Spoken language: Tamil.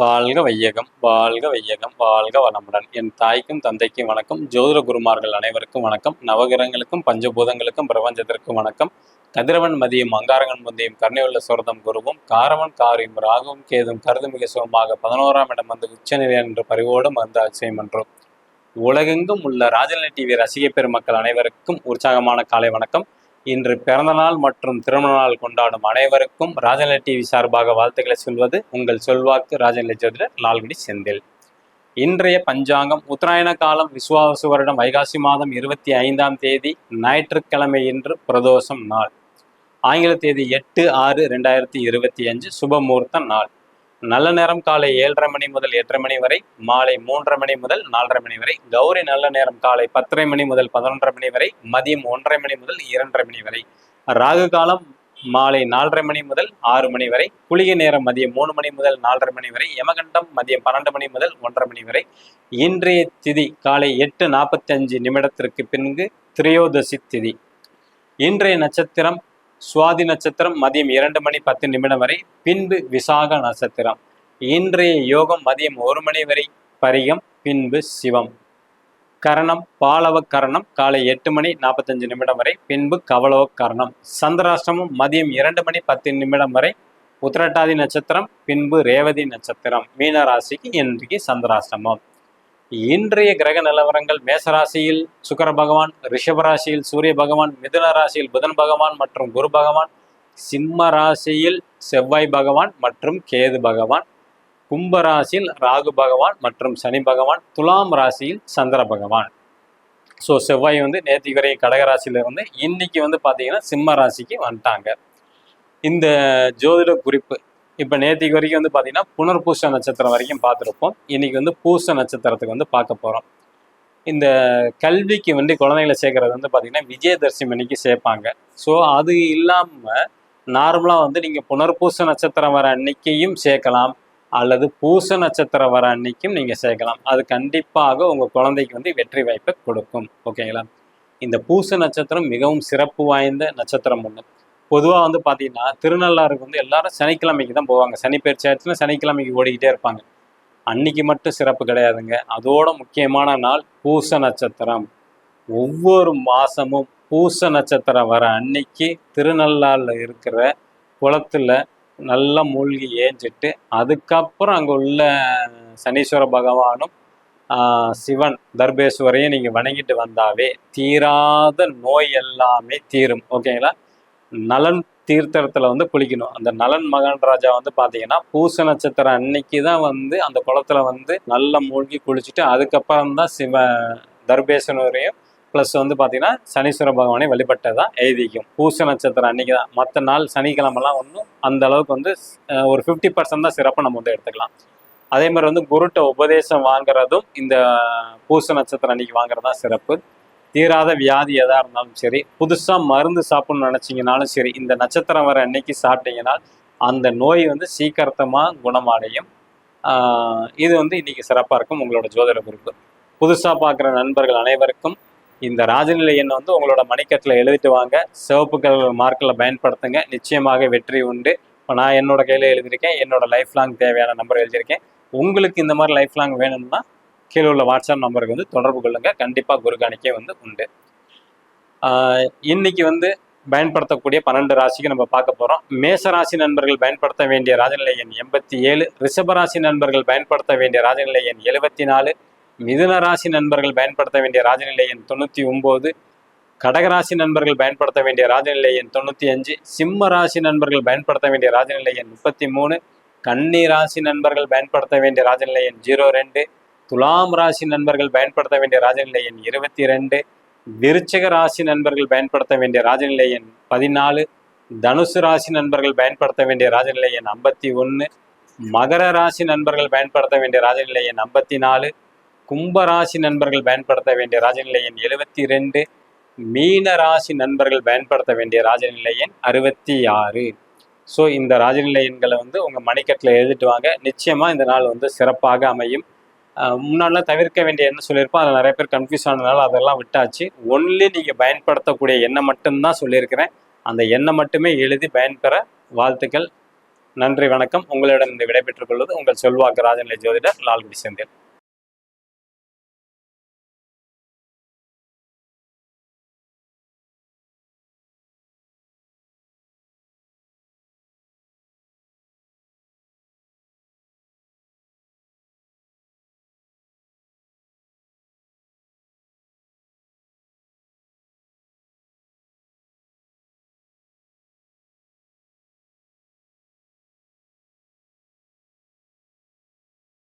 வாழ்க வையகம் வாழ்க வையகம் வாழ்க வளமுடன். என் தாய்க்கும் தந்தைக்கும் வணக்கம். ஜோதிட குருமார்கள் அனைவருக்கும் வணக்கம். நவகிரகங்களுக்கும் பஞ்சபூதங்களுக்கும் பிரபஞ்சத்திற்கும் வணக்கம். கதிரவன் மதியம் அங்காரகன் முந்தையும் கருணையுள்ள சுரதம் குருவும் காரவன் காரியும் ராகுவும் கேதும் கருது மிக சுகமாக பதினோராம் இடம் வந்து உச்சநிலை என்ற பரிவோடும் வந்து அச்சயம் என்றோம் உலகெங்கும் உள்ள ராஜநிலை டிவி ரசிக பெருமக்கள் அனைவருக்கும் உற்சாகமான காலை வணக்கம். இன்று பிறந்தநாள் மற்றும் திருமண நாள் கொண்டாடும் அனைவருக்கும் ராஜநிலை டிவி சார்பாக வாழ்த்துக்களை சொல்வது உங்கள் சொல்வாக்கு ராஜநிலை ஜோதிடர் லால்குடி செந்தில். இன்றைய பஞ்சாங்கம் உத்தராயண காலம் விசுவாசு வருடம் வைகாசி மாதம் இருபத்தி ஐந்தாம் தேதி ஞாயிற்றுக்கிழமை இன்று பிரதோஷம் நாள். ஆங்கில தேதி எட்டு ஆறு ரெண்டாயிரத்தி இருபத்தி அஞ்சு சுபமுகூர்த்த நாள். நல்ல நேரம் காலை ஏழரை மணி முதல் எட்டரை மணி வரை மாலை மூன்றரை மணி முதல் நாலரை மணி வரை கௌரி நல்ல நேரம் காலை பத்தரை மணி முதல் பதினொன்றரை மணி வரை மதியம் ஒன்றரை மணி முதல் இரண்டரை மணி வரை. ராகு காலம் மாலை நாலரை மணி முதல் ஆறு மணி வரை குளிகை நேரம் மதியம் மூணு மணி முதல் நாலரை மணி வரை யமகண்டம் மதியம் பன்னெண்டு மணி முதல் ஒன்றரை மணி வரை. இன்றைய திதி காலை எட்டு நாற்பத்தி அஞ்சு நிமிடத்திற்கு பின்பு திரையோதசி திதி. இன்றைய நட்சத்திரம் சுவாதி நட்சத்திரம் மதியம் இரண்டு மணி பத்து நிமிடம் வரை பின்பு விசாக நட்சத்திரம். இன்றைய யோகம் மதியம் ஒரு மணி வரை பரிகம் பின்பு சிவம். கரணம் பாலவ கரணம் காலை எட்டு மணி நாற்பத்தஞ்சு நிமிடம் வரை பின்பு கவலவ கரணம் சந்திராஷ்டமம் மதியம் இரண்டு மணி பத்து நிமிடம் வரை உத்திரட்டாதி நட்சத்திரம் பின்பு ரேவதி நட்சத்திரம். மீனராசிக்கு இன்றைக்கு சந்திராஷ்டமம். இன்றைய கிரக நிலவரங்கள் மேசராசியில் சுக்கர பகவான் ரிஷபராசியில் சூரிய பகவான் மிதுன ராசியில் புதன் பகவான் மற்றும் குரு பகவான் சிம்ம ராசியில் செவ்வாய் பகவான் மற்றும் கேது பகவான் கும்ப ராசியில் ராகு பகவான் மற்றும் சனி பகவான் துலாம் ராசியில் சந்திர பகவான். ஸோ செவ்வாய் வந்து நேற்று வரை கடக ராசியில இருந்து இன்னைக்கு வந்து பார்த்தீங்கன்னா சிம்ம ராசிக்கு வந்துட்டாங்க. இந்த ஜோதிட குறிப்பு இப்போ நேற்றுக்கு வரைக்கும் வந்து பார்த்தீங்கன்னா புனர்பூச நட்சத்திரம் வரைக்கும் பார்த்துருப்போம். இன்னைக்கு வந்து பூச நட்சத்திரத்துக்கு வந்து பார்க்க போகிறோம் இந்த கல்விக்கு வந்து குழந்தைகளை சேர்க்குறது வந்து பார்த்திங்கன்னா விஜயதர்ஷினி அன்னைக்கு சேர்ப்பாங்க. ஸோ அது இல்லாமல் நார்மலாக வந்து நீங்கள் புனர்பூச நட்சத்திரம் வர அன்னைக்கையும் சேர்க்கலாம். அல்லது பூச நட்சத்திரம் வர அன்னைக்கும் நீங்கள் சேர்க்கலாம். அது கண்டிப்பாக உங்கள் குழந்தைக்கு வந்து வெற்றி வாய்ப்பை கொடுக்கும். ஓகேங்களா இந்த பூச நட்சத்திரம் மிகவும் சிறப்பு வாய்ந்த நட்சத்திரம் ஒன்று பொதுவாக வந்து பார்த்தீங்கன்னா திருநள்ளாறுக்கு வந்து எல்லாரும் சனிக்கிழமைக்கு தான் போவாங்க. சனி பயிற்சி ஆச்சுன்னா சனிக்கிழமைக்கு ஓடிக்கிட்டே இருப்பாங்க. அன்னைக்கு மட்டும் சிறப்பு கிடையாதுங்க. அதோட முக்கியமான நாள் பூச நட்சத்திரம். ஒவ்வொரு மாதமும் பூச நட்சத்திரம் வர அன்னைக்கு திருநள்ளாறில் இருக்கிற குளத்துல நல்லா மூழ்கி ஏஞ்சிட்டு அதுக்கப்புறம் அங்கே உள்ள சனீஸ்வர பகவானும் சிவன் தர்பேஸ்வரையும் நீங்கள் வணங்கிட்டு வந்தாவே தீராத நோய் எல்லாமே தீரும். ஓகேங்களா? நலன் தீர்த்தத்தில் வந்து குளிக்கணும். அந்த நலன் மகன் ராஜா வந்து பார்த்தீங்கன்னா பூச நட்சத்திரம் அன்னைக்கு தான் வந்து அந்த குளத்துல வந்து நல்லா மூழ்கி குளிச்சுட்டு அதுக்கப்புறம் தான் சிவ தர்பேசனூரையும் ப்ளஸ் வந்து பார்த்தீங்கன்னா சனீஸ்வர பகவானை வழிபட்டதான் எழுதிக்கும் பூச நட்சத்திரம் அன்னைக்கு தான் மற்ற நாள் சனிக்கிழமெல்லாம் ஒன்றும் அந்த அளவுக்கு வந்து ஒரு ஃபிஃப்டி பர்சன்ட் தான் சிறப்பாக நம்ம வந்து எடுத்துக்கலாம். அதே மாதிரி வந்து குருட்ட உபதேசம் வாங்குறதும் இந்த பூச நட்சத்திரம் அன்னைக்கு வாங்குறது தான் சிறப்பு. தீராத வியாதி எதாக இருந்தாலும் சரி புதுசாக மருந்து சாப்பிட்ணும்னு நினச்சிங்கனாலும் சரி இந்த நட்சத்திரம் வர அன்னைக்கு சாப்பிட்டீங்கன்னா அந்த நோய் வந்து சீக்கிரத்தமாக குணமடையும். இது வந்து இன்றைக்கி சிறப்பாக இருக்கும் உங்களோட ஜோதிட குறிப்பு. புதுசாக பார்க்குற நண்பர்கள் அனைவருக்கும் இந்த ராஜநிலை எண்ணை வந்து உங்களோட மணிக்கட்டில் எழுதிட்டு வாங்க. சிவப்பு கலர் மார்க்கில் பயன்படுத்துங்க. நிச்சயமாக வெற்றி உண்டு. இப்போ நான் என்னோட கையில் எழுதியிருக்கேன். என்னோட லைஃப் லாங் தேவையான நம்பர் எழுதியிருக்கேன். உங்களுக்கு இந்த மாதிரி லைஃப் லாங் வேணும்னா கீழே உள்ள வாட்ஸ்அப் நம்பருக்கு வந்து தொடர்பு கொள்ளுங்க. கண்டிப்பாக குருகாணிக்கே வந்து உண்டு. இன்னைக்கு வந்து பயன்படுத்தக்கூடிய பன்னெண்டு ராசிக்கு நம்ம பார்க்க போகிறோம் மேச ராசி நண்பர்கள் பயன்படுத்த வேண்டிய ராஜநிலை எண் எண்பத்தி ஏழு. ரிஷபராசி நண்பர்கள் பயன்படுத்த வேண்டிய ராஜநிலை எண் எழுபத்தி நாலு. மிதுன ராசி நண்பர்கள் பயன்படுத்த வேண்டிய ராஜநிலை எண் தொண்ணூற்றி ஒம்பது கடகராசி நண்பர்கள் பயன்படுத்த வேண்டிய ராஜநிலை எண் தொண்ணூற்றி அஞ்சு. சிம்ம ராசி நண்பர்கள் பயன்படுத்த வேண்டிய ராஜநிலை எண் முப்பத்தி மூணு. கன்னி ராசி நண்பர்கள் பயன்படுத்த வேண்டிய ராஜநிலை எண் ஜீரோ ரெண்டு. துலாம் ராசி நண்பர்கள் பயன்படுத்த வேண்டிய ராஜநிலை எண் இருபத்தி ரெண்டு விருச்சக ராசி நண்பர்கள் பயன்படுத்த வேண்டிய ராஜநிலை எண் பதினாலு. தனுசு ராசி நண்பர்கள் பயன்படுத்த வேண்டிய ராஜநிலை எண் ஐம்பத்தி ஒன்று மகர ராசி நண்பர்கள் பயன்படுத்த வேண்டிய ராஜநிலை எண் ஐம்பத்தி நாலு. கும்பராசி நண்பர்கள் பயன்படுத்த வேண்டிய ராஜநிலை எண் எழுபத்தி ரெண்டு. மீன ராசி நண்பர்கள் பயன்படுத்த வேண்டிய ராஜநிலை எண் அறுபத்தி ஆறு. ஸோ இந்த ராஜநிலை எண்களை வந்து உங்கள் மணிக்கட்டில் எழுதிட்டு வாங்க. நிச்சயமாக இந்த நாள் வந்து சிறப்பாக அமையும். முன்னாடிலாம் தவிர்க்க வேண்டிய எண்ணம் சொல்லியிருப்போம்? அதில் நிறைய பேர் கன்ஃபியூஸ் ஆனதுனால அதெல்லாம் விட்டாச்சு. ஒன்லி நீங்கள் பயன்படுத்தக்கூடிய எண்ணம் மட்டும்தான் சொல்லியிருக்கிறேன். அந்த எண்ணெய் மட்டுமே எழுதி பயன்பெற வாழ்த்துக்கள். நன்றி வணக்கம். உங்களிடம் இந்த விடைபெற்றுக் கொள்வது உங்கள் செல்வாக்கு ராஜநிலை ஜோதிடர் லால்குடி செந்தில்.